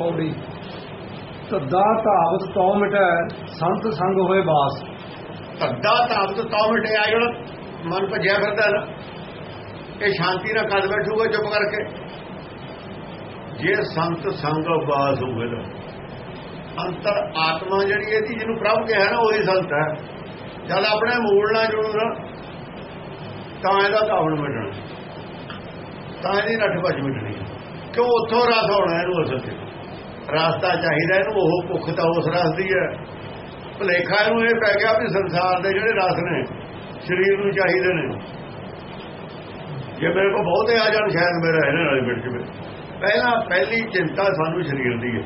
ਪੌੜੀ ਤੱਦਾ ਧਾਵਤ ਤਉ ਮਿਟੈ ਸੰਤ ਸੰਗ ਹੋਏ ਬਾਸ। ਧੱਦਾ ਤਾਬਤ ਤੌ ਮਿਟਿਆ ਜਿਹੜਾ ਮਨ ਭੱਜਿਆ ਫਿਰਦਾ ਨਾ। ਇਹ ਸ਼ਾਂਤੀ ਨਾਲ ਕਦ ਬੈਠੂਗਾ ਚੁੱਪ ਕਰਕੇ। ਜੇ ਸੰਤ ਸੰਗ ਬਾਸ ਹੋਵੇ ਨਾ ਅੰਤਰ ਆਤਮਾ ਜਿਹੜੀ ਇਹਦੀ ਜਿਹਨੂੰ ਪ੍ਰਭ ਕਿਹਾ ਨਾ, ਉਹੀ ਸੰਤ ਹੈ। ਜਦ ਆਪਣੇ ਮੂਲ ਨਾਲ ਜੁੜੂਗਾ, ਤਾਂ ਇਹਦਾ ਧਾਵਣ ਮਿਟਣਾ। ਤਾਂ ਇਹਦੀ ਨੱਠ ਭੱਜ ਮਿਟਣੀ ਕਿਉਂ ਉੱਥੋਂ ਰਸ ਹੋਣਾ ਇਹਨੂੰ ਅਸਲ ਤੇ? ਰਾਸਤਾ ਚਾਹੀਦਾ ਇਹਨੂੰ, ਉਹ ਭੁੱਖ ਤਾਂ ਉਸ ਰਸ ਦੀ ਹੈ। ਭਲੇਖਾ ਇਹਨੂੰ ਇਹ ਪੈ ਗਿਆ ਵੀ ਸੰਸਾਰ ਦੇ ਜਿਹੜੇ ਰਸ ਨੇ, ਸਰੀਰ ਨੂੰ ਚਾਹੀਦੇ ਨੇ। ਜੇ ਮੇਰੇ ਕੋਲ ਬਹੁਤੇ ਆ ਜਾਣ, ਸ਼ਾਇਦ ਮੇਰਾ ਇਹਨਾਂ ਨਾਲ ਮਿਟ ਜਵੇ। ਪਹਿਲਾਂ ਪਹਿਲੀ ਚਿੰਤਾ ਸਾਨੂੰ ਸਰੀਰ ਦੀ ਹੈ।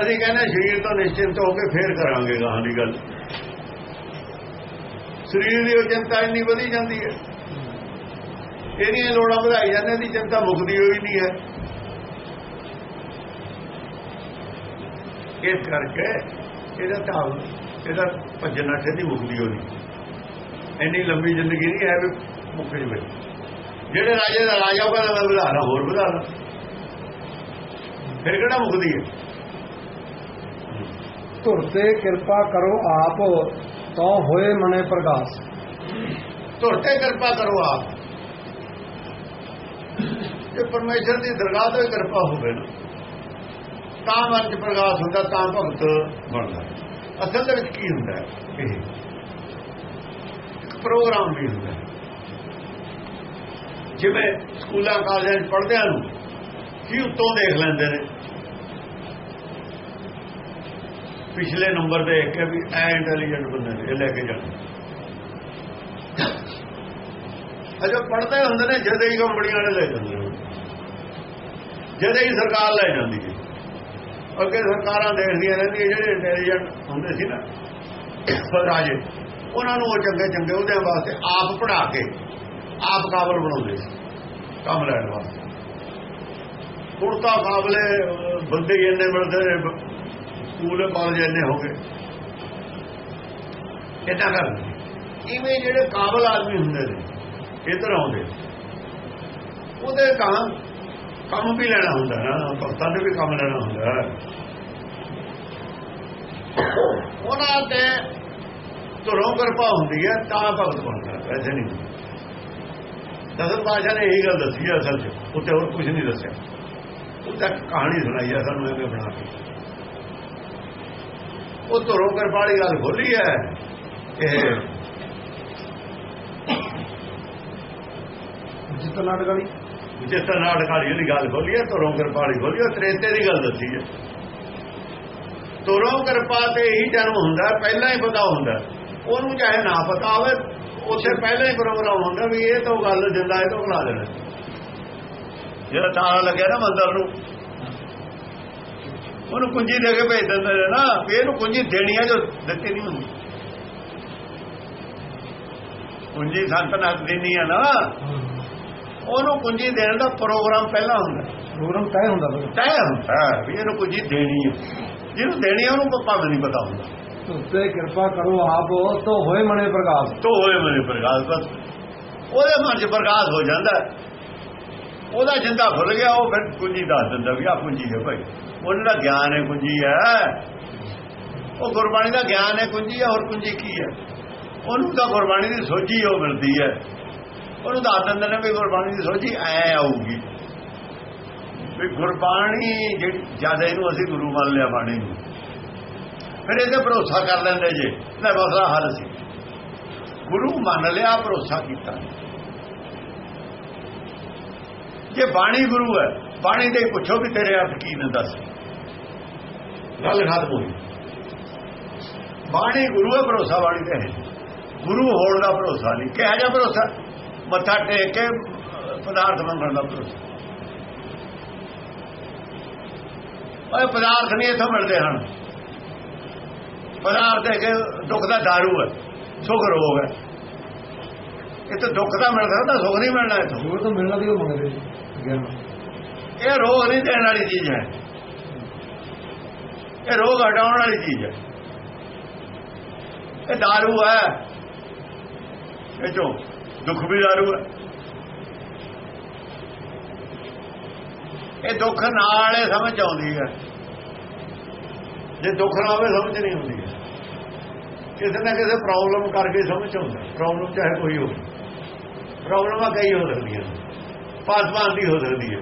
ਅਸੀਂ ਕਹਿੰਦੇ ਸਰੀਰ ਤੋਂ ਨਿਸ਼ਚਿੰਤ ਹੋ ਕੇ ਫੇਰ ਕਰਾਂਗੇ ਗਾਹਾਂ ਦੀ ਗੱਲ। ਸਰੀਰ ਦੀ ਉਹ ਚਿੰਤਾ ਇੰਨੀ ਵਧੀ ਜਾਂਦੀ ਹੈ। ਇਹਦੀਆਂ ਲੋੜਾਂ ਵਧਾਈ ਜਾਂਦੇ ਦੀ ਚਿੰਤਾ ਮੁੱਕਦੀ ਹੋਈ ਨਹੀਂ ਹੈ। ਇਸ ਕਰਕੇ ਇਹਦਾ ਢਾਲ ਇਹਦਾ ਭੱਜਣ ਨੱਠੇ ਦੀ ਮੁਕਦੀ ਹੋਣੀ ਇੰਨੀ ਲੰਬੀ ਜ਼ਿੰਦਗੀ ਨਹੀਂ ਹੈ ਵੀ ਮੁੱਕ ਜਵੇ। ਜਿਹੜੇ ਰਾਜੇ ਦਾ ਰਾਜਾ ਉਹ ਕਹਿੰਦਾ ਵਧਾਣਾ ਹੋਰ ਵਧਾਣਾ ਫਿਰ ਕਿਹੜਾ ਮੁਕਦੀ ਹੈ? ਧੁਰ ਤੇ ਕਿਰਪਾ ਕਰੋ ਆਪ ਤਉ ਹੋਏ ਮਨੇ ਪ੍ਰਗਾਸ। ਧੁਰ ਤੇ ਕਿਰਪਾ ਕਰੋ ਆਪ। ਜੇ ਪਰਮੇਸ਼ਰ ਦੀ ਦਰਗਾਹ ਤੋਂ ਕਿਰਪਾ ਹੋਵੇ ਨਾ ਤਾਂ ਮਨ ਚ ਪ੍ਰਗਾਸ ਹੁੰਦਾ, ਤਾਂ ਭਗਤ ਬਣਦਾ। ਅਸਲ ਦੇ ਵਿੱਚ ਕੀ ਹੁੰਦਾ ਇਹ ਇੱਕ ਪ੍ਰੋਗਰਾਮ ਵੀ ਹੁੰਦਾ ਜਿਵੇਂ ਸਕੂਲਾਂ, ਕਾਲਜਾਂ 'ਚ ਪੜ੍ਹਦਿਆਂ ਨੂੰ ਕੀ ਉੱਤੋਂ ਦੇਖ ਲੈਂਦੇ ਨੇ। ਪਿਛਲੇ ਨੰਬਰ ਤੇ ਇੱਕ ਵੀ ਐ ਇੰਟੈਲੀਜੈਂਟ ਬੰਦੇ ਨੇ, ਇਹ ਲੈ ਕੇ ਜਾਣਾ ਅਜੋ ਪੜਦੇ ਹੁੰਦੇ ਨੇ, ਜਦੇ ਹੀ ਕੰਪਨੀਆਂ ਵਾਲੇ ਲੈ ਜਾਂਦੇ ਨੇ। ਜਦੇ ਹੀ ਸਰਕਾਰ ਲੈ ਜਾਂਦੀ ਅੱਗੇ ਸਰਕਾਰਾਂ ਦੇਖਦੀਆਂ ਰਹਿੰਦੀਆਂ, ਜਿਹੜੇ ਇੰਟੈਲੀਜੈਂਟ ਹੁੰਦੇ ਸੀ ਨਾ ਰਾਜੇ, ਉਹਨਾਂ ਨੂੰ ਉਹ ਚੰਗੇ ਚੰਗੇ ਉਹਦੇ ਵਾਸਤੇ ਆਪ ਪੜ੍ਹਾ ਕੇ ਆਪ ਕਾਬਲ ਬਣਾਉਂਦੇ ਸੀ, ਕੰਮ ਲੈਣ ਵਾਸਤੇ। ਹੁਣ ਤਾਂ ਕਾਬਲੇ ਬੰਦੇ ਇੰਨੇ ਮਿਲਦੇ ਨੇ, ਸਕੂਲ ਕਾਲਜ ਇੰਨੇ ਹੋ ਗਏ। ਇਦਾਂ ਕਰਦੇ ਇਵੇਂ ਜਿਹੜੇ ਕਾਬਲ ਆਦਮੀ ਹੁੰਦੇ ਨੇ, ਇੱਧਰ ਆਉਂਦੇ ਉਹਦੇ ਤਾਂ ਕੰਮ ਵੀ ਲੈਣਾ ਹੁੰਦਾ ਨਾ, ਭਗਤਾਂ ਨੇ ਵੀ ਕੰਮ ਲੈਣਾ ਹੁੰਦਾ। ਉਹਨਾਂ ਤੇ ਧਰੋਂ ਕਿਰਪਾ ਹੁੰਦੀ ਹੈ, ਤਾਂ ਭਗਤ ਬਣਦਾ, ਐਸੇ ਨਹੀਂ। ਦਸਮ ਪਾਸ਼ਾ ਨੇ ਇਹੀ ਗੱਲ ਦੱਸੀ ਹੈ ਅਸਲ 'ਚ, ਉੱਤੇ ਹੋਰ ਕੁਝ ਨਹੀਂ ਦੱਸਿਆ। ਉਹ ਤਾਂ ਕਹਾਣੀ ਸੁਣਾਈ ਹੈ ਸਾਨੂੰ ਐਵੇਂ ਬਣਾ ਕੇ। ਉਹ ਧਰੋਂ ਕਿਰਪਾ ਵਾਲੀ ਗੱਲ ਖੋਲੀ ਹੈ ਇਹ ਜਿੱਤ ਨਾਟਕਾਲੀ ਜਿਸ ਤਰ੍ਹਾਂ ਨਾਟਕਾਲੀ ਦੀ ਗੱਲ ਖੋਲੀ ਹੈ, ਧਰੋਂ ਕਿਰਪਾ ਵਾਲੀ ਖੋਲੀ ਤ੍ਰੇਤੇ ਦੀ ਗੱਲ ਦੱਸੀ ਹੈ। ਧਰੋਂ ਕਿਰਪਾ ਤੇ ਹੀ ਜਨਮ ਹੁੰਦਾ, ਪਹਿਲਾਂ ਹੀ ਪਤਾ ਹੁੰਦਾ। ਉਹਨੂੰ ਚਾਹੇ ਨਾ ਪਤਾ ਹੋਵੇ, ਉੱਥੇ ਪਹਿਲਾਂ ਹੀ ਪ੍ਰੋਗਰਾਮ ਹੁੰਦਾ ਵੀ ਇਹ ਤਾਂ ਗੱਲ ਜਿੰਦਾ ਇਹ ਤੋਂ ਖਲਾ ਦੇਣਾ। ਜਿਹੜਾ ਤਾਲਾ ਲੱਗਿਆ ਨਾ ਮੰਦਰ ਨੂੰ, ਉਹਨੂੰ ਕੁੰਜੀ ਦੇ ਕੇ ਭੇਜ ਦਿੰਦੇ ਨੇ ਨਾ, ਵੀ ਇਹਨੂੰ ਕੁੰਜੀ ਦੇਣੀ ਹੈ ਜੋ ਦਿੱਤੀ ਨਹੀਂ ਹੁੰਦੀ। ਕੁੰਜੀ ਸੰਤ ਸੰਤਨਾਤ ਦੇਣੀ ਹੈ ਨਾ ਉਹਨੂੰ ਕੁੰਜੀ ਦੇਣ ਦਾ ਪ੍ਰੋਗਰਾਮ ਪਹਿਲਾਂ ਹੁੰਦਾ। ਪ੍ਰੋਗਰਾਮ ਤੈਅ ਹੁੰਦਾ ਤੈਅ ਹੁੰਦਾ ਵੀ ਇਹਨੂੰ ਕੁੰਜੀ ਦੇਣੀ ਹੈ ਜਿਹਨੂੰ ਦੇਣੀ ਹੈ ਉਹਨੂੰ ਭਾਵੇਂ ਨਹੀਂ ਪਤਾ ਹੁੰਦਾ। ਧੁਰ ਤੇ ਕਿਰਪਾ ਕਰੋ ਆਪ ਤਉ ਹੋਏ ਮਨੇ ਪ੍ਰਗਾਸ ਤੋ ਹੋਏ ਮੇਰੇ ਪ੍ਰਕਾਸ਼ ਬਸ। ਉਹਦੇ ਮਨ 'ਚ ਪ੍ਰਕਾਸ਼ ਹੋ ਜਾਂਦਾ। ਉਹਦਾ ਜਿੰਦਾ ਖੁੱਲ ਗਿਆ ਉਹ ਫਿਰ ਕੁੰਜੀ ਦੱਸ ਦਿੰਦਾ ਵੀ ਆ ਕੁੰਜੀ ਹੈ ਭਾਈ। ਉਹਨਾਂ ਦਾ ਗਿਆਨ ਹੈ ਕੁੰਜੀ ਹੈ ਉਹ ਗੁਰਬਾਣੀ ਦਾ ਗਿਆਨ ਹੈ ਕੁੰਜੀ ਹੈ ਹੋਰ ਕੁੰਜੀ ਕੀ ਹੈ? ਉਹਨੂੰ ਤਾਂ ਗੁਰਬਾਣੀ ਦੀ ਸੋਝੀ ਉਹ ਮਿਲਦੀ ਹੈ। ਉਹਨੂੰ ਦੱਸ ਦਿੰਦੇ ਨੇ ਵੀ ਗੁਰਬਾਣੀ ਦੀ ਸੋਝੀ ਐ ਆਊਗੀ। ਵੀ ਗੁਰਬਾਣੀ ਜਿਹੜੀ ਜ਼ਿਆਦਾ ਇਹਨੂੰ ਅਸੀਂ ਗੁਰੂ ਮੰਨ ਲਿਆ ਬਾਣੀ ਨੂੰ, ਫਿਰ ਇਹਦੇ ਭਰੋਸਾ ਕਰ ਲੈਂਦੇ ਜੇ। ਲੈ ਮਸਲਾ ਹੱਲ ਸੀ। ਗੁਰੂ ਮੰਨ ਲਿਆ, ਭਰੋਸਾ ਕੀਤਾ। ਜੇ ਬਾਣੀ ਗੁਰੂ ਹੈ, ਬਾਣੀ ਦੇ ਪੁੱਛੋ ਵੀ ਤੇਰੇ ਅਰਥ ਕੀ ਨੇ ਦੱਸ। ਗੱਲ ਖਤਮ ਹੋਈ ਬਾਣੀ ਗੁਰੂ ਹੈ, ਭਰੋਸਾ ਬਾਣੀ ਤੇ ਹੈ। ਗੁਰੂ ਹੋਣ ਦਾ ਭਰੋਸਾ ਨਹੀਂ। ਕਿਹਾ ਜਾ ਭਰੋਸਾ? ਮੱਥਾ ਟੇਕ ਕੇ ਪਦਾਰਥ ਮੰਗਣ ਦਾ ਭਰੋਸਾ ਓਏ ਪਦਾਰਥ ਨਹੀਂ ਇੱਥੋਂ ਮਿਲਦੇ ਹਨ। ਪਦਾਰਥ ਹੈ ਕਿ ਦੁੱਖ ਦਾ ਦਾਰੂ ਹੈ ਸੁਖ ਰੋਗ ਹੈ। ਇਹ ਤਾਂ ਦੁੱਖ ਦਾ ਮਿਲ ਸਕਦਾ ਸੁਖ ਨਹੀਂ ਮਿਲਣਾ ਇੱਥੋਂ। ਜੋ ਤਾਂ ਮਿਲਣਾ ਦੀ ਉਹ ਮੰਗਦੇ ਗਿਆਨ। ਇਹ ਰੋਗ ਨਹੀਂ ਦੇਣ ਵਾਲੀ ਚੀਜ਼ ਹੈ। ਇਹ ਰੋਗ ਹਟਾਉਣ ਵਾਲੀ ਚੀਜ਼ ਹੈ। ਇਹ दारू ਹੈ ਇਹ ਜੋ ਦੁੱਖ ਵੀ दारू ਹੈ। ਇਹ ਦੁੱਖ ਨਾਲ ਇਹ ਸਮਝ ਆਉਂਦੀ ਹੈ। ਜੇ ਦੁੱਖ ਨਾ ਹੋਵੇ ਸਮਝ ਨਹੀਂ ਆਉਂਦੀ। ਹੈ ਕਿਸੇ ਨਾ ਕਿਸੇ ਪ੍ਰੋਬਲਮ ਕਰਕੇ ਸਮਝ ਆਉਂਦਾ। ਪ੍ਰੋਬਲਮ ਚਾਹੇ ਕੋਈ ਹੋਵੇ। ਪ੍ਰੋਬਲਮਾਂ ਕਈ ਹੋ ਸਕਦੀਆਂ ਪਾਸਮਾਨ ਦੀ ਹੋ ਸਕਦੀ ਹੈ।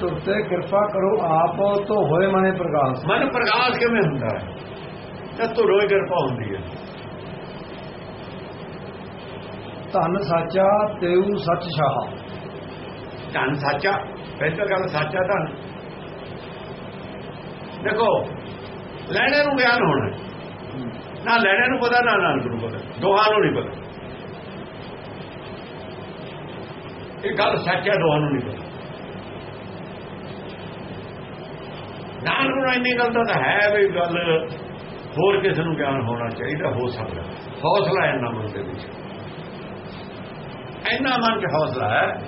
ਸੁਰਤੇ ਕਿਰਪਾ ਕਰੋ ਆਪ ਤੋਂ ਹੋਏ ਮਨੇ ਪ੍ਰਕਾਸ਼। ਮਨ ਪ੍ਰਕਾਸ਼ ਕਿਵੇਂ ਹੁੰਦਾ ਹੈ? ਤੇ ਧੁਰੋਂ ਹੀ ਕਿਰਪਾ ਹੁੰਦੀ ਹੈ। ਧਨ ਸਾਚਾ ਤੇਊ ਸੱਚ ਸ਼ਾਹ। ਧਨ ਸਾਚਾ ਪਹਿਲਾਂ ਗੱਲ ਸਾਚਾ ਧਨ। ਦੇਖੋ, ਲੈਣੇ ਨੂੰ ਗਿਆਨ ਹੋਣਾ। ਨਾ ਲੈਣੇ ਨੂੰ ਪਤਾ, ਨਾ ਨਾਨਕ ਨੂੰ ਪਤਾ। ਦੋਹਾਂ ਨੂੰ ਨਹੀਂ ਪਤਾ। ਇਹ ਗੱਲ ਸੱਚ ਸੱਚਾ ਦੋਹਾਂ ਨੂੰ ਨਹੀਂ ਪਤਾ। ਨਾਨਕ ਨੂੰ ਇੰਨੀ ਗੱਲ ਤਾਂ ਹੈ ਵੀ ਗੱਲ ਹੋਰ ਕਿਸੇ ਨੂੰ ਗਿਆਨ ਹੋਣਾ ਚਾਹੀਦਾ, ਹੋ ਸਕਦਾ। ਹੌਸਲਾ ਇੰਨਾ ਨਾ ਮਨ ਦੇ ਵਿੱਚ। ਇੰਨਾ ਮਨ ਚ ਹੌਸਲਾ ਹੈ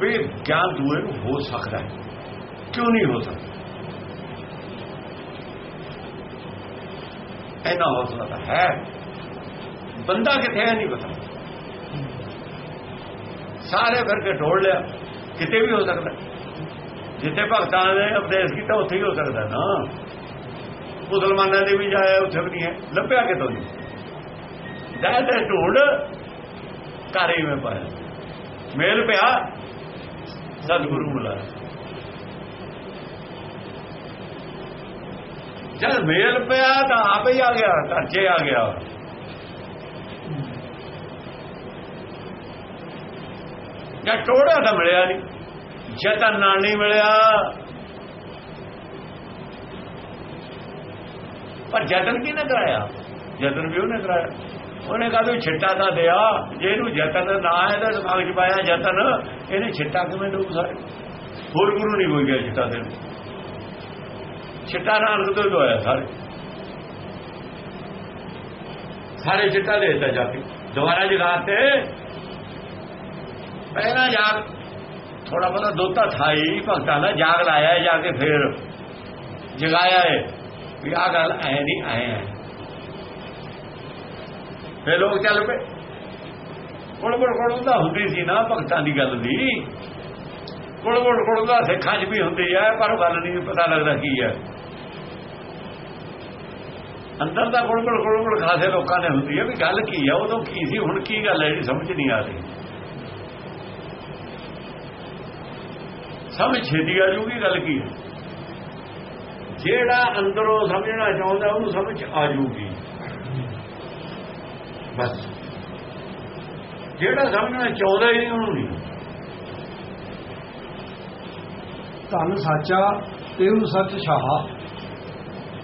ਵੀ ਗਿਆਨ ਦੂਏ ਨੂੰ ਹੋ ਸਕਦਾ ਹੈ। ਕਿਉਂ ਨਹੀਂ ਹੋ ਸਕਦਾ? ਇੰਨਾ ਹੌਸਲਾ ਤਾਂ ਹੈ। ਬੰਦਾ ਕਿੱਥੇ ਹੈ ਨਹੀਂ ਪਤਾ। ਸਾਰੇ ਫਿਰ ਕੇ ਢੋਲ ਲਿਆ, ਕਿਤੇ ਵੀ ਹੋ ਸਕਦਾ ਜਿੱਥੇ ਭਗਤਾਂ ਨੇ ਉਪਦੇਸ਼ ਕੀਤਾ, ਉੱਥੇ ਹੀ ਹੋ ਸਕਦਾ ਨਾ। ਮੁਸਲਮਾਨਾਂ ਦੇ ਵੀ ਜਾਇਆ ਉੱਥੇ ਵੀ ਨਹੀਂ ਹੈ। ਲੱਭਿਆ ਕਿਤੋਂ ਨਹੀਂ। ਜਾਇ ਤੇ ਢੂੰਡ ਘਰੇ ਹੀ ਪਾਇਆ। ਮੇਲ ਪਿਆ, ਸਤਿਗੁਰੂ ਮਿਲਾਇਆ ਜਦ ਮੇਲ ਪਿਆ ਤਾਂ ਆਪ ਹੀ ਆ ਗਿਆ, ਘਰ 'ਚ ਆ ਗਿਆ। ਜਾਂ ਟੋੜਾ ਤਾਂ ਮਿਲਿਆ ਨਹੀਂ ਜਤਨ ਨਾਲ ਨਹੀਂ ਮਿਲਿਆ। ਪਰ ਜਤਨ ਕਿਹਨੇ ਕਰਾਇਆ? ਜਤਨ ਵੀ ਉਹਨੇ ਕਰਾਇਆ। ਉਹਨੇ ਕਹਾ ਤੂੰ ਛਿੱਟਾ ਤਾਂ ਦਿਆ, ਜੇ ਇਹਨੂੰ ਯਤਨ ਨਾ ਆਇਆ ਤਾਂ ਦਿਮਾਗ 'ਚ ਪਾਇਆ ਯਤਨ, ਇਹਨੇ ਛਿੱਟਾ ਕਿਵੇਂ ਡੂਬ ਸਾਰੇ? ਹੋਰ ਗੁਰੂ ਨਹੀਂ ਕੋਈ ਗਿਆ ਛਿੱਟਾ ਦੇਣ। ਛਿੱਟਾ ਨਾਨਕ ਤੋਂ ਹੋਇਆ ਸਾਰੇ। ਸਾਰੇ ਛਿੱਟਾ ਦੇ ਦਿੱਤਾ ਜਾ ਕੇ। ਦੁਬਾਰਾ ਜਗਾਤੇ ਪਹਿਲਾਂ ਜਾਗ ਥੋੜਾ ਬਹੁਤਾ ਦੋਤਾ ਥਾਈ, ਭਗਤਾਂ ਦਾ ਜਾਗ ਲਾਇਆ, ਜਾ ਕੇ ਫੇਰ ਜਗਾਇਆ ਹੈ ਵੀ ਆ ਗੱਲ ਐ ਨਹੀਂ ਆਏ ਹੈ ਫੇ ਲੋਕ ਚੱਲ ਪਏ। ਕੋੜਬੜ ਕੋੜਦਾ ਹੁੰਦੀ ਸੀ ਨਾ ਭਗਤਾਂ ਦੀ ਗੱਲ ਦੀ। ਕੋੜਬੜ ਕੋੜਦਾ ਸਿੱਖਾਂ 'ਚ ਵੀ ਹੁੰਦੀ ਹੈ ਪਰ ਗੱਲ ਨਹੀਂ ਪਤਾ ਲੱਗਦਾ ਕੀ ਹੈ ਅੰਦਰ ਦਾ ਕੋੜਬੜ ਕੋੜਬੜ ਖਾਸੇ ਲੋਕਾਂ ਨੇ ਹੁੰਦੀ ਹੈ ਵੀ ਗੱਲ ਕੀ ਹੈ ਉਦੋਂ ਕੀ ਸੀ, ਹੁਣ ਕੀ ਗੱਲ ਹੈ ਜਿਹੜੀ ਸਮਝ ਨਹੀਂ ਆ ਰਹੀ। ਸਮਝ ਛੇਤੀ ਆ ਜੂਗੀ, ਗੱਲ ਕੀ ਹੈ ਜਿਹੜਾ ਅੰਦਰੋਂ ਸਮਝਣਾ ਚਾਹੁੰਦਾ, ਉਹਨੂੰ ਸਮਝ ਆ ਜੂਗੀ। ਬਸ। ਜਿਹੜਾ ਸਮਝਣਾ ਚਾਹੁੰਦਾ ਹੀ ਨਹੀਂ ਉਹਨੂੰ ਨਹੀਂ। ਧਨ ਸਾਚਾ ਤੇਊ ਸੱਚ ਸ਼ਾਹ।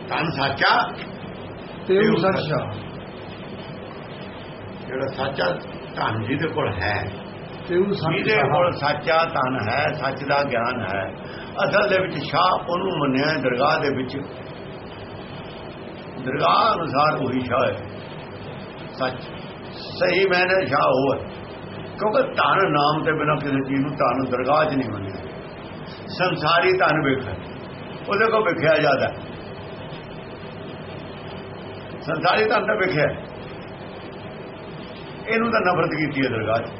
ਧਨ ਸਾਚਾ ਤੇਊ ਸੱਚ ਸ਼ਾਹ। ਜਿਹੜਾ ਸਾਚਾ ਧਨ ਜਿਹਦੇ ਕੋਲ ਹੈ। ਤੇਊ ਸੱਚ ਜਿਹਦੇ ਸ਼ਾਹ। ਕੋਲ ਸਾਚਾ ਧਨ ਹੈ ਸੱਚ ਦਾ ਗਿਆਨ ਹੈ। ਅਸਲ ਦੇ ਵਿੱਚ ਸ਼ਾਹ ਉਹਨੂੰ ਮੰਨਿਆ ਦਰਗਾਹ ਦੇ ਵਿੱਚ। ਦਰਗਾਹ ਅਨੁਸਾਰ ਉਹੀ ਸ਼ਾਹ ਹੈ। ਸੱਚ। ਸਹੀ ਮੈਨੇ ਸ਼ਾਹ ਉਹ ਹੈ। ਕਿਉਂਕਿ ਧਨ ਨਾਮ ਤੇ ਬਿਨਾਂ ਕਿਸੇ ਚੀਜ਼ ਨੂੰ ਧਨ ਦਰਗਾਹ 'ਚ ਨਹੀਂ ਮੰਨਿਆ। ਸੰਸਾਰੀ ਧਨ ਵੇਖਿਆ। ਉਹਦੇ ਕੋਲ ਵਿਖਿਆ ਜਾਂਦਾ ਸੰਸਾਰੀ ਧਨ ਤਾਂ ਵੇਖਿਆ ਇਹਨੂੰ ਤਾਂ ਨਫ਼ਰਤ ਕੀਤੀ ਹੈ ਦਰਗਾਹ 'ਚ।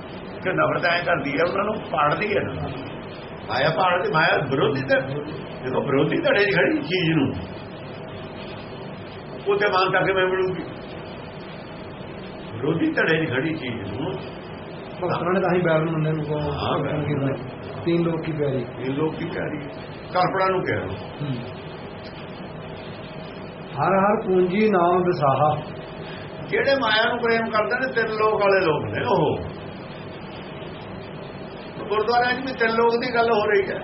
ਕਿ ਨਫ਼ਰਤ ਐ ਕਰਦੀ ਹੈ, ਉਹਨਾਂ ਨੂੰ ਪਾੜਦੀ ਹੈ ਨਾ। ਮਾਇਆ ਪਾੜਦੀ ਮਾਇਆ ਵਿਰੋਧੀ ਤੇ ਦੇਖੋ, ਵਿਰੋਧੀ ਧੜੇ 'ਚ ਖੜੀ ਚੀਜ਼ ਨੂੰ। ਉਹਦੇ ਮਾਨਤਾ ਮੈਂ ਮਿਲੂਗੀ? ਵਿਰੋਧੀ ਧੜੇ 'ਚ ਖੜੀ ਚੀਜ਼ ਨੂੰ ਭਗਤਾਂ ਨੇ ਤਾਂ ਹੀ ਬੈਰ ਨੂੰ ਨੂੰ ਨੂੰ। ਤੀਨ ਲੋਕ ਕੀ ਪਿਆਰੀ। ਇਹ ਲੋਕ ਕੀ ਹੈ ਕਲਪਨਾ ਨੂੰ ਕਹਿ ਰਹੇ ਹਰ ਹਰ ਪੂੰਜੀ ਨਾਮ ਵਿਸਾਹਾ। ਜਿਹੜੇ ਮਾਇਆ ਨੂੰ ਪ੍ਰੇਮ ਕਰਦੇ ਨੇ ਤਿੰਨ ਲੋਕ ਵਾਲੇ ਲੋਕ ਨੇ ਉਹ। ਗੁਰਦੁਆਰਿਆਂ 'ਚ ਵੀ ਤਿੰਨ ਲੋਕ ਦੀ ਗੱਲ ਹੋ ਰਹੀ ਹੈ।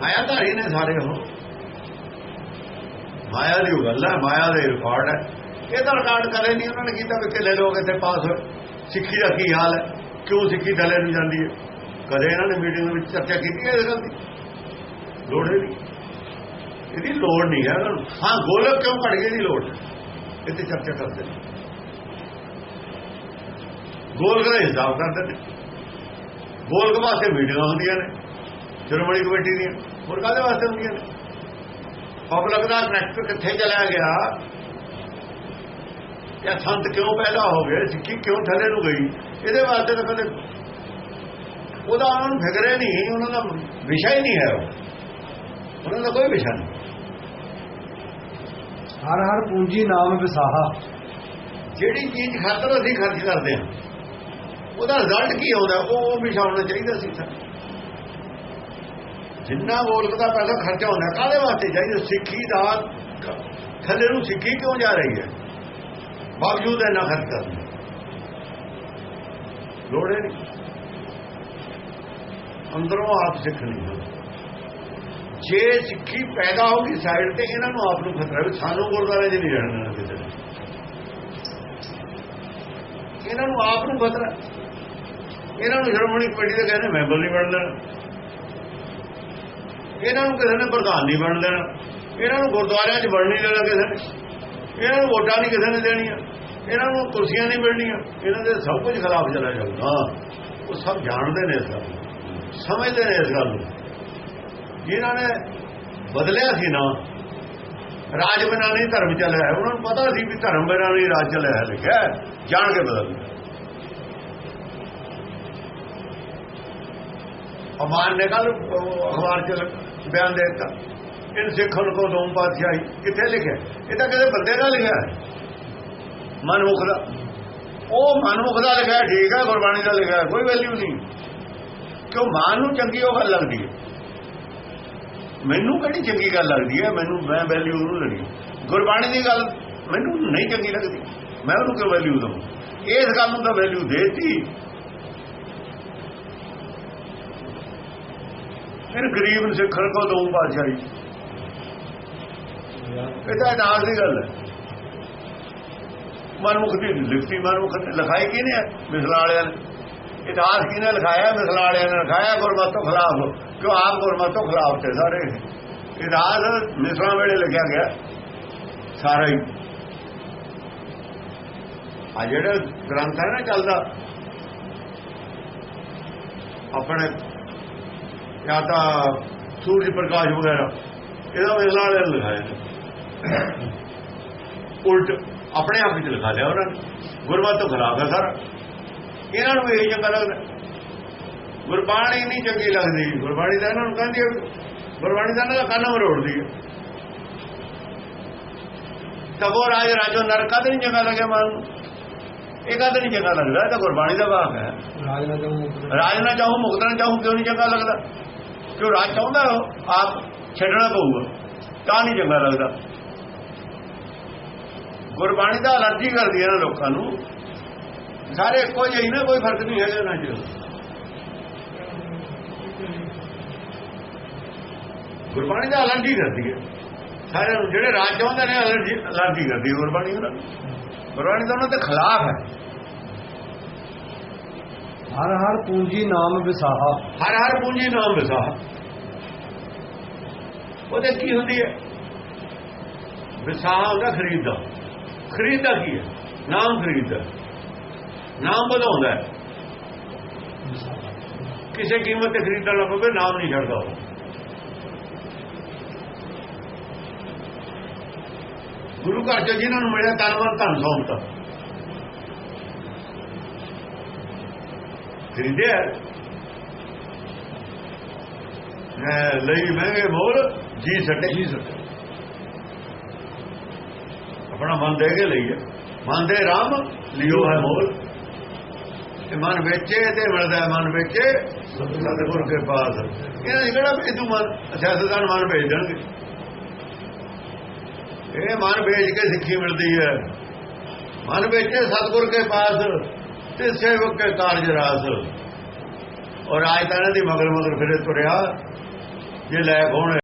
ਮਾਇਆ ਧਾਰੀ ਨੇ ਸਾਰੇ ਉਹ। ਮਾਇਆ ਦੀ ਉਹ ਗੱਲ ਹੈ ਮਾਇਆ ਦੇ ਰਿਕਾਰਡ ਹੈ। ਇਹਦਾ ਰਿਕਾਰਡ ਕਰੇ ਨਹੀਂ ਉਹਨਾਂ ਨੇ ਕੀਤਾ ਵੀ ਕਿਲੇ ਲੋਕ ਇੱਥੇ ਪਾਸ। ਹੋਏ ਸਿੱਖੀ ਦਾ ਕੀ ਹਾਲ ਹੈ? ਕਿਉਂ ਸਿੱਖੀ ਥੱਲੇ ਨੂੰ ਜਾਂਦੀ ਹੈ ਕਦੇ ਇਹਨਾਂ ਨੇ ਮੀਟਿੰਗ ਵਿੱਚ ਚਰਚਾ ਕੀਤੀ ਹੈ ਇਸ ਗੱਲ ਦੀ? ਲੋੜ ਹੀ ਨਹੀਂ ਇਹਦੀ ਲੋੜ ਨਹੀਂ ਹੈ ਹਾਂ, ਗੋਲਕ ਕਿਉਂ ਘੜ ਗਏ ਦੀ ਲੋੜ? ਇੱਥੇ ਚਰਚਾ ਕਰਦੇ ਨੇ। ਗੋਲਕ ਦਾ ਹਿਸਾਬ ਕਰਦੇ ਨੇ। ਗੋਲਕ ਵਾਸਤੇ ਮੀਟਿੰਗਾਂ ਹੁੰਦੀਆਂ ਨੇ ਸ਼੍ਰੋਮਣੀ ਕਮੇਟੀ ਦੀਆਂ। ਹੋਰ ਕਾਹਦੇ ਵਾਸਤੇ ਹੁੰਦੀਆਂ ਨੇ? ਪਬਲਿਕ ਦਾ ਕਨੈਕਟ ਕਿੱਥੇ ਚਲਾ ਗਿਆ? ਇਹ ਸੰਤ ਕਿਉਂ ਪੈਦਾ ਹੋ ਗਏ? ਸਿੱਖੀ ਕਿਉਂ ਥੱਲੇ ਨੂੰ ਗਈ? ਇਹਦੇ ਵਾਸਤੇ ਤਾਂ ਕਦੇ ਉਹਦਾ ਉਹਨਾਂ ਨੂੰ ਫਿਕਰੇ ਨਹੀਂ ਉਹਨਾਂ ਦਾ ਵਿਸ਼ਾ ਹੀ ਨਹੀਂ ਹੈ ਉਹ। ਉਹਨਾਂ ਦਾ ਕੋਈ ਵਿਸ਼ਾ ਨਹੀਂ। ਹਰ ਹਰ ਪੂੰਜੀ ਨਾਮ ਵਿਸਾਹਾ। ਜਿਹੜੀ ਚੀਜ਼ ਖਾਤਰ ਅਸੀਂ ਖਰਚ ਕਰਦੇ ਹਾਂ ਉਹਦਾ ਰਿਜ਼ਲਟ ਕੀ ਆਉਂਦਾ? ਉਹ ਉਹ ਵਿਸ਼ਾ ਹੋਣਾ ਚਾਹੀਦਾ ਸੀ ਤਾਂ। ਜਿੰਨਾ ਗੋਲਕ ਦਾ ਪੈਸਾ ਖਰਚਾ ਹੁੰਦਾ ਕਾਹਦੇ ਵਾਸਤੇ ਚਾਹੀਦਾ? ਸਿੱਖੀ ਦਾ ਥੱਲੇ ਨੂੰ ਸਿੱਖੀ ਕਿਉਂ ਜਾ ਰਹੀ ਹੈ? ਬਾਵਜੂਦ ਇਹਨਾਂ ਖਰਚ ਕਰਨ ਲੋੜੇ ਨਹੀਂ। ਅੰਦਰੋਂ ਆਪ ਸਿੱਖਣੀ ਹੈ ਜੇ ਸਿੱਖੀ ਪੈਦਾ ਹੋ ਗਈ ਸਾਈਡ ਤੇ, ਇਹਨਾਂ ਨੂੰ ਆਪ ਨੂੰ ਖਤਰਾ ਵੀ ਸਾਨੂੰ ਗੁਰਦਾਰੇ 'ਚ ਨਹੀਂ ਰਹਿਣਾ ਦੇਣਾ ਕਿਸੇ ਨੇ। ਇਹਨਾਂ ਨੂੰ ਆਪ ਨੂੰ ਖਤਰਾ। ਇਹਨਾਂ ਨੂੰ ਸ਼੍ਰੋਮਣੀ ਕਮੇਟੀ ਦੇ ਕਹਿੰਦੇ ਮੈਂਬਰ ਨਹੀਂ ਬਣ ਲੈਣਾ ਇਹਨਾਂ ਨੂੰ ਕਿਸੇ ਨੇ ਪ੍ਰਧਾਨ ਨਹੀਂ ਬਣ ਲੈਣਾ ਇਹਨਾਂ ਨੂੰ ਗੁਰਦੁਆਰਿਆਂ 'ਚ ਬਣ ਨਹੀਂ ਦੇਣਾ ਕਿਸੇ ਨੇ। ਇਹਨਾਂ ਨੂੰ ਵੋਟਾਂ ਨਹੀਂ ਕਿਸੇ ਨੇ ਦੇਣੀਆਂ। ਇਹਨਾਂ ਨੂੰ ਕੁਰਸੀਆਂ ਨਹੀਂ ਮਿਲਣੀਆਂ। ਇਹਨਾਂ ਦੇ ਸਭ ਕੁਝ ਖਿਲਾਫ ਚਲਾ ਜਾਊਗਾ ਉਹ ਸਭ ਜਾਣਦੇ ਨੇ ਇਸ ਗੱਲ ਨੂੰ, ਸਮਝਦੇ ਨੇ ਇਸ ਗੱਲ ਨੂੰ। ਜਿਨ੍ਹਾਂ ਨੇ ਬਦਲਿਆ ਸੀ ਨਾ, ਰਾਜ ਬਿਨਾਂ ਨਹੀਂ ਧਰਮ ਚੱਲਿਆ ਉਹਨਾਂ ਨੂੰ ਪਤਾ ਸੀ ਵੀ ਧਰਮ ਬਿਨਾਂ ਨਹੀਂ ਰਾਜ ਚੱਲਿਆ ਲਿਖਿਆ ਜਾਣ ਕੇ ਬਦਲ ਦਿੱਤਾ ਅਮਾਨ ਨੇ ਕੱਲ ਅਖਬਾਰ ਚ ਬਿਆਨ ਦੇ ਦਿੱਤਾ। ਇਨ ਸਿੱਖਣ ਕੋ ਦੋਮ ਪਾਤਸ਼ਾਹੀ। ਕਿੱਥੇ ਲਿਖਿਆ? ਇਹ ਤਾਂ ਕਿਸੇ ਬੰਦੇ ਦਾ ਲਿਖਿਆ ਹੈ। ਮਨਮੁਖ ਦਾ। ਉਹ ਮਨਮੁਖ ਦਾ ਲਿਖਿਆ ਠੀਕ ਹੈ, ਗੁਰਬਾਣੀ ਦਾ ਲਿਖਿਆ ਕੋਈ ਵੈਲਿਊ ਨਹੀਂ। ਕਿਉਂ ਮਾਨ ਨੂੰ ਚੰਗੀ ਉਹ ਗੱਲ ਲੱਗਦੀ ਹੈ? ਮੈਨੂੰ ਕਿਹੜੀ ਚੰਗੀ ਗੱਲ ਲੱਗਦੀ ਹੈ? ਮੈਨੂੰ ਮੈਂ ਵੈਲਿਊ ਉਹਨੂੰ ਲੜੀ ਗੁਰਬਾਣੀ ਦੀ ਗੱਲ ਮੈਨੂੰ ਨਹੀਂ ਚੰਗੀ ਲੱਗਦੀ। ਮੈਂ ਉਹਨੂੰ ਕਿਉਂ ਵੈਲਿਊ ਦਵਾਂ? ਇਸ ਗੱਲ ਨੂੰ ਤਾਂ ਵੈਲਿਊ ਦੇਤੀ। ਫਿਰ ਗਰੀਬ ਨੂੰ ਸਿੱਖਣ ਕੋ ਦੋ ਪਾਤਸ਼ਾਹੀ। ਇਹ ਤਾਂ ਇਤਿਹਾਸ ਦੀ ਗੱਲ ਹੈ। ਮਨਮੁਖ ਦੀ ਲਿਖਤੀ ਮਨਮੁਖ ਨੇ ਲਿਖਾਈ ਕਿਹਨੇ ਹੈ ਮਿਸਲਾ ਵਾਲਿਆਂ ਨੇ। ਇਤਿਹਾਸ ਕਿਹਨੇ ਲਿਖਾਇਆ? ਮਿਸਲਾਂ ਵਾਲਿਆਂ ਨੇ ਲਿਖਾਇਆ, ਗੁਰਮਤਿ ਤੋਂ ਖਿਲਾਫ। ਕਿਉਂ ਆਪ ਗੁਰਮਤਿ ਤੋਂ ਖਿਲਾਫ ਤੇ ਸਾਰੇ? ਇਤਿਹਾਸ ਮਿਸਲਾਂ ਵੇਲੇ ਲਿਖਿਆ ਗਿਆ। ਸਾਰਾ ਹੀ। ਆ ਜਿਹੜਾ ਗ੍ਰੰਥ ਹੈ ਨਾ ਚੱਲਦਾ, ਆਪਣੇ ਜਾਂ ਤਾਂ ਸੂਰਜ ਪ੍ਰਕਾਸ਼ ਵਗੈਰਾ, ਇਹਦਾ ਮਿਸਲਾਂ ਵਾਲਿਆਂ ਨੇ ਲਿਖਾਇਆ। ਨੇ ਉਲਟ ਆਪਣੇ ਆਪ ਵਿੱਚ ਲਿਖਾ ਲਿਆ ਉਹਨਾਂ ਨੇ। ਗੁਰਮਤਿ ਤੋਂ ਖਿਲਾਫ ਹੈ ਸਾਰਾ। ਇਹਨਾਂ ਨੂੰ ਇਹ ਚੰਗਾ ਲੱਗਦਾ। ਗੁਰਬਾਣੀ ਨਹੀਂ ਚੰਗੀ ਲੱਗਦੀ। ਗੁਰਬਾਣੀ ਤਾਂ ਇਹਨਾਂ ਨੂੰ ਕਹਿੰਦੀ ਹੈ ਗੁਰਬਾਣੀ ਤਾਂ ਇਹਨਾਂ ਦਾ ਕੰਨ ਮਰੋੜਦੀ ਹੈ ਤਬੋ ਰਾਜ ਰਾਜੋ ਨਰਕਾ ਤੇ ਨਹੀਂ ਚੰਗਾ ਲੱਗਿਆ ਮਨ ਇਹ ਕਦ ਨਹੀਂ ਚੰਗਾ ਲੱਗਦਾ ਇਹ ਤਾਂ ਗੁਰਬਾਣੀ ਦਾ ਵਾਕ ਹੈ। ਰਾਜ ਨਾ ਚਾਹੂੰ ਮੁਕਤ ਨਾ ਚਾਹੂੰ ਕਿਉਂ ਨਹੀਂ ਚੰਗਾ ਲੱਗਦਾ? ਕਿਉਂ ਰਾਜ ਚਾਹੁੰਦਾ ਆਪ ਛੱਡਣਾ ਪਊਗਾ। ਤਾਂ ਨਹੀਂ ਚੰਗਾ ਲੱਗਦਾ। ਗੁਰਬਾਣੀ ਦਾ ਅਲਰਜੀ ਕਰਦੀ ਹੈ ਨਾ ਲੋਕਾਂ ਨੂੰ। ਸਾਰੇ ਇੱਕੋ ਜਿਹੇ ਨਾ ਕੋਈ ਫ਼ਰਕ ਨਹੀਂ ਹੈਗਾ ਨਾ ਚ। ਗੁਰਬਾਣੀ ਦਾ ਅਲਰਜੀ ਕਰਦੀ ਹੈ। ਸਾਰਿਆਂ ਨੂੰ ਜਿਹੜੇ ਰਾਜ ਚਾਹੁੰਦੇ ਨੇ ਅਲਰਜੀ ਅਲਰਜੀ ਕਰਦੀ ਹੈ ਗੁਰਬਾਣੀ ਉਹਨਾਂ ਗੁਰਬਾਣੀ ਤਾਂ ਉਹਨਾਂ ਦੇ ਖਿਲਾਫ ਹੈ। ਹਰ ਹਰ ਪੂੰਜੀ ਨਾਮ ਵਿਸਾਹਾ। ਹਰ ਹਰ ਪੂੰਜੀ ਨਾਮ ਵਿਸਾ ਉਹਦੇ ਕੀ ਹੁੰਦੀ ਹੈ? ਵਿਸਾਹ ਹੁੰਦਾ ਖਰੀਦਦਾ। ਖਰੀਦਦਾ ਕੀ ਹੈ? ਨਾਮ ਖਰੀਦਦਾ। ਨਾਮ ਵਧਾਉਂਦਾ ਕਿਸੇ ਕੀਮਤ ਤੇ ਖਰੀਦਣਾ ਪਵੇ ਨਾਮ ਨਹੀਂ ਛੱਡਦਾ ਉਹ। ਗੁਰੂ ਘਰ ਚ ਜਿਨ੍ਹਾਂ ਨੂੰ ਮਿਲਿਆ, ਤਨ ਮਨ ਧਨ ਸੌਂਪਤਾ ਖਰੀਦਿਆ ਹੈ। ਲਈ ਮਹਿੰਗੇ ਮੋਲ ਜੀ ਸਟੇ ਜੀ ਸਕੇ ਆਪਣਾ ਮਨ ਦੇ ਕੇ ਲਈ ਮਨ ਦੇ ਰਾਮ, ਲਿਓ ਹੈ ਮੋਲ। ਤੇ ਮਨ ਵੇਚੇ ਤੇ ਮਿਲਦਾ ਮਨ ਵੇਚੇ, ਸਤਿਗੁਰ ਕੇ ਪਾਸ ਇਹਨਾਂ ਦੀ ਭੇਜੂ ਮਨ? ਸਿਆਸਤਦਾਨ ਮਨ ਭੇਜ ਦੇਣਗੇ। ਇਹ ਮਨ ਵੇਚ ਕੇ ਸਿੱਖੀ ਮਿਲਦੀ ਹੈ। ਮਨ ਵੇਚੇ ਸਤਿਗੁਰ ਕੇ ਪਾਸ ਤੇ ਸੇਵਕ ਕੇ ਕਾਰਜ ਰਾਸ। ਔਰ ਆਜ ਤਾਂ ਇਹਨਾਂ ਦੀ ਮਗਰ ਮਗਰ ਫਿਰੇ ਤੁਰਿਆ। ਜੇ ਲੈ ਹੋਣ